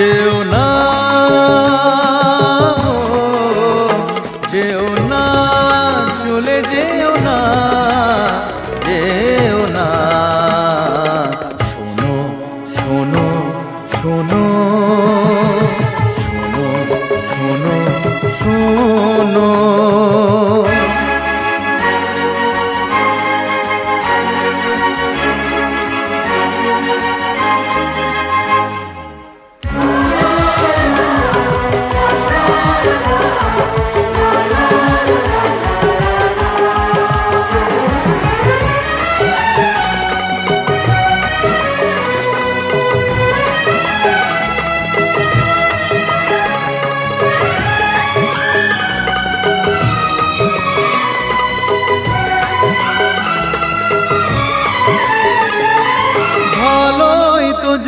eu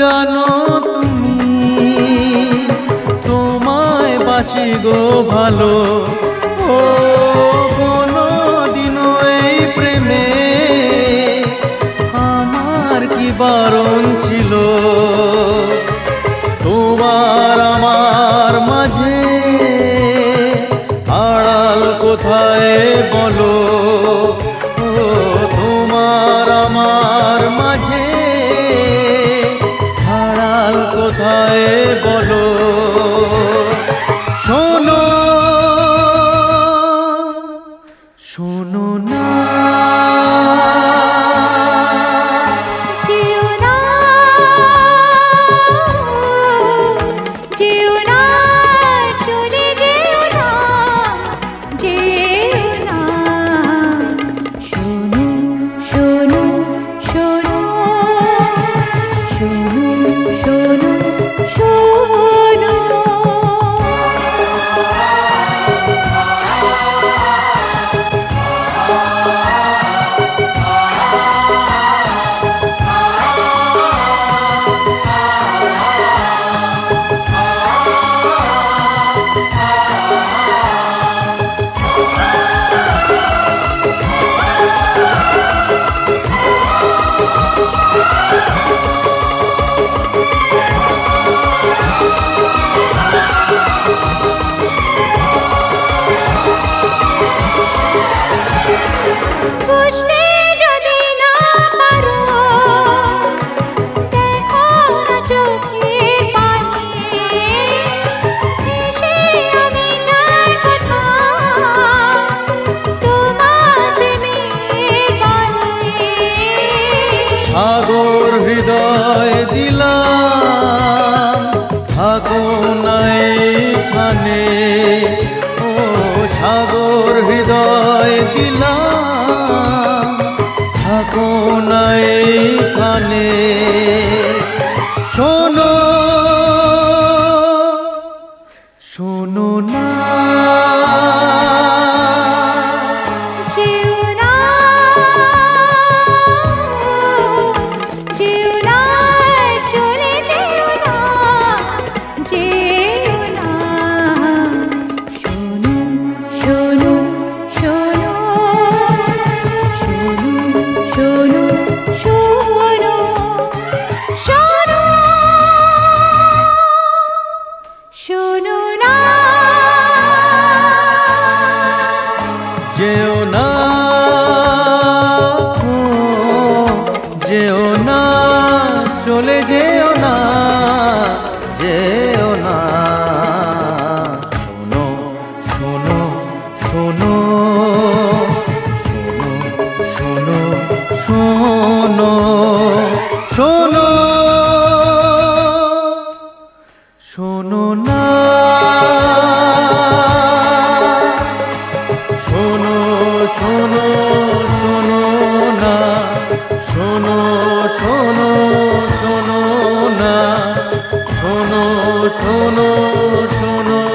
জানো তুমি? তোমায় বাসি গো ভালো। ও কোনো দিন এই প্রেমে আমার কি বারণ ছিল? তোমার আমার মাঝে আড়াল কোথায় বলো? তোমার আমার মাঝে কোথায় বলো সাগর হৃদয় দিলাম। থাকো নাই খানে ও সাগর হৃদয় দিলাম। থাকো নাই খানে শোনো শোনো না শোনো শোনো শোনো না শোনো শোনো শোনো না শোনো শোনো শোনো